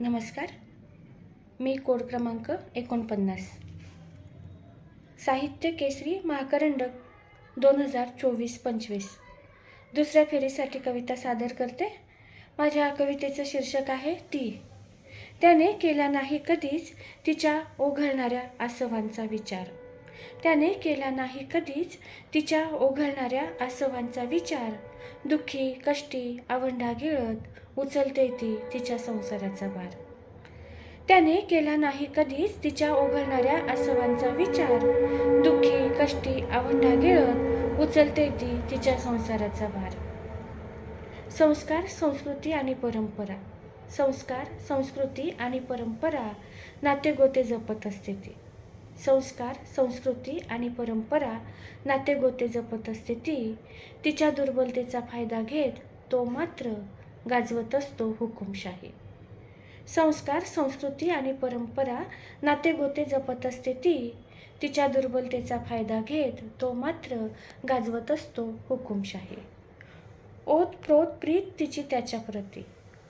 नमस्कार. मी कोड क्रमांक एकोणपन्नास. साहित्य केसरी महाकरंडक दोन हजार चोवीस पंचवीस. दुसऱ्या फेरीसाठी कविता सादर करते. माझ्या कवितेचं शीर्षक आहे ती. त्याने केला नाही कधीच तिच्या ओघळणाऱ्या आसवांचा विचार. त्याने केला नाही कधीच तिच्या ओघळणाऱ्या आसवांचा विचार. दुःखी कष्टी आवंढा गिळत उचलते ती तिच्या संसाराचा भार. त्याने केला नाही कधीच तिच्या ओघळणाऱ्या आसवांचा विचार. दुःखी कष्टी आवंढा गिळत उचलते ती तिच्या संसाराचा भार. संस्कार संस्कृती आणि परंपरा. संस्कार संस्कृती आणि परंपरा नातेगोते जपत असते ती. संस्कार संस्कृती आणि परंपरा नातेगोते जपत असते ती. तिच्या दुर्बलतेचा फायदा घेत तो मात्र गाजवत असतो हुकुमशाही. संस्कार संस्कृती आणि परंपरा नातेगोते जपत असते ती. तिच्या दुर्बलतेचा फायदा घेत तो मात्र गाजवत असतो हुकुमशाही. ओत प्रोत प्रीत तिची त्याच्या प्रती.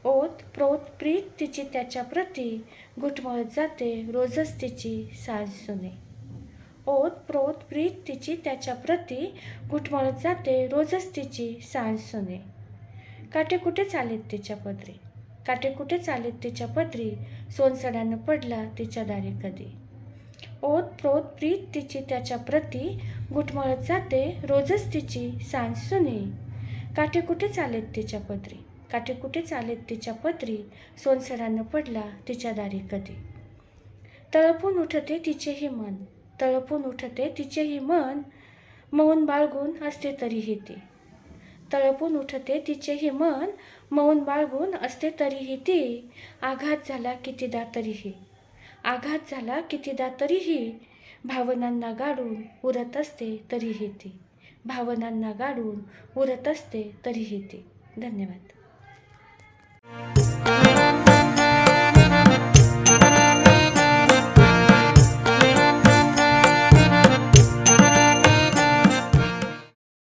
ओत प्रोत प्रीत तिची त्याच्या प्रती घुटमळत जाते रोजच तिची साज सुने. ओत प्रोत प्रीत तिची त्याच्या प्रती घुटमळत जाते रोजच तिची सांज सुने. काटे कुठे चालेत तिच्या पदरी? काटे कुठे चालेत तिच्या पदरी? सोनसड्यानं पडला तिच्या दारी कधी? ओत प्रोत प्रीत तिची त्याच्या प्रती घुटमळत जाते रोजच तिची सांज सुने. काटे कुठे चालेत तिच्या पदरी? काटे कुठे चालेत तिच्या पदरी सोनसरानं पडला तिच्या दारी कधी. तळपून उठते तिचेही मन. तळपून उठते तिचेही मन. मौन बाळगून असते तरीही ती. तळपून उठते तिचेही मन. मौन बाळगून असते तरीही ती. आघात झाला कितीदा तरीही. आघात झाला कितीदा तरीही. भावनांना गाडून उरत असते तरीही ती. भावनांना गाडून उरत असते तरीही ती. धन्यवाद.